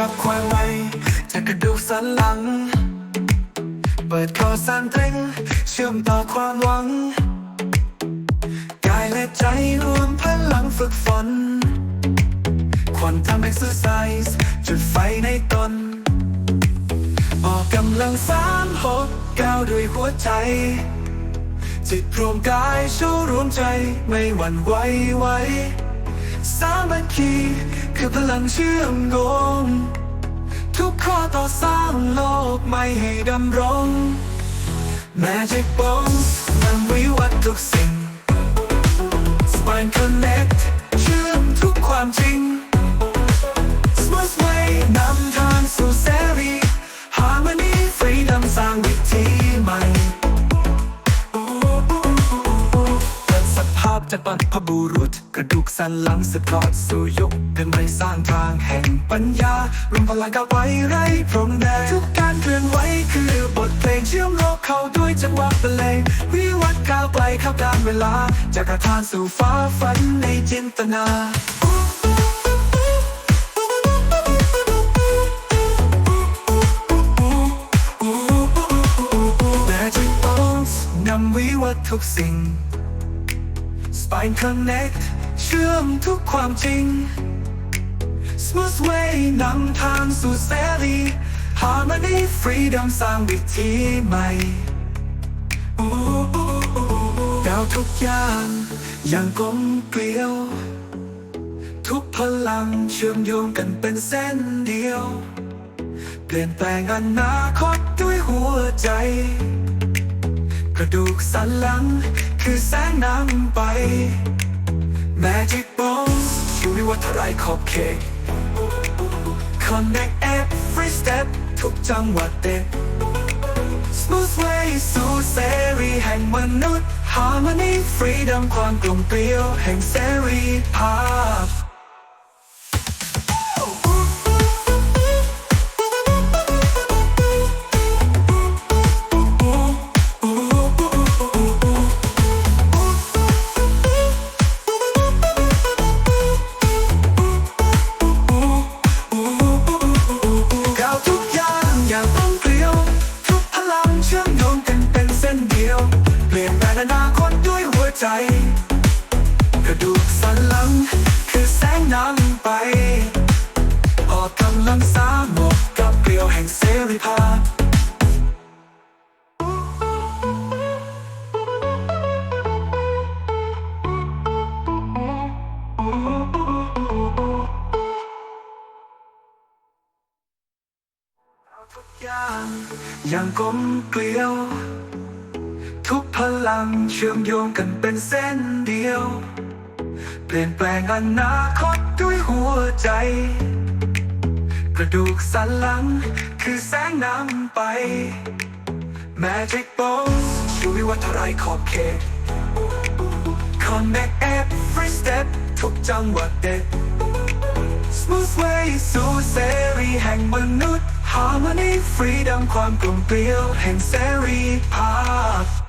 รับความไวจากกระดูกสันหลัง เปิดคอสันเต็งเชื่อมต่อความหวัง กายและใจรวมพลังฝึกฝนควอนทำเอ็กซ์ไซส์จุดไฟในตน ออกกำลังสามหกก้าวด้วยหัวใจ จิตรวมกายชูรวมใจไม่หวั่นไหวไหวสามัคคี คือพลังเชื่อมโยงทุกข้อต่อสร้างโลกไม่ให้ดำรง Magic Bones นำวิวัฒน์ทุกสิ่ง Spine Connect เชื่อมทุกความจริง Smooth Way นำทาง จากบรรพบุรุษ กระดูกสันหลังสืบทอดสู่ยุคเดินไปสร้างทางแห่งปัญญารวมพลังก้าวไปไร้พรมแดนทุกการเคลื่อนไหวคือบทเพลงเชื่อมโลกเข้าด้วยจังหวะบรรเลงวิวัฒน์ก้าวไปข้ามการเวลา จากกระทานสู่ฟ้าฝันในจินตนา Magic Bones นำวิวัฒน์ทุกสิ่ง Spine Connect เชื่อมทุกความจริง Smooth Way นำทางสู่เสรี Harmony Freedom สร้างวิธีใหม่ดาวทุกอย่างอย่างกลมเกลียว ทุกพลังเชื่อมโยงกันเป็นเส้นเดียว เปลี่ยนแปลงอนาคตด้วยหัวใจ กระดูกสันหลัง คือแสงนำไป Magic Bones ชีวิตวัฒนไรขอบเขต Connect every step ทุกจังหวะเด็ด Smooth way สู่เสรีแห่งมนุษย์ Harmony Freedom ความกลมเกลียวแห่งเสรีภาพ นาคตด้วยหัวใจ กระดูกสันหลัง คือแสงนำไป ออกกำลังสามหมกกับเกลียวแห่งเสรีภาพทุกอย่างย่างกลมเกลียว ทุกพลังเชื่อมโยงกันเป็นเส้นเดียว เปลี่ยนแปลงอนาคตด้วยหัวใจ กระดูกสันหลังคือแสงนำไป Magic Bones ชีวิวัฒนไรขอบเขต Connect every step ทุกจังหวะเด็ด Smooth way สู่เสรีแห่งมนุษย์ Harmony Freedom ความกลมเกลียวแห่งเสรีภาพ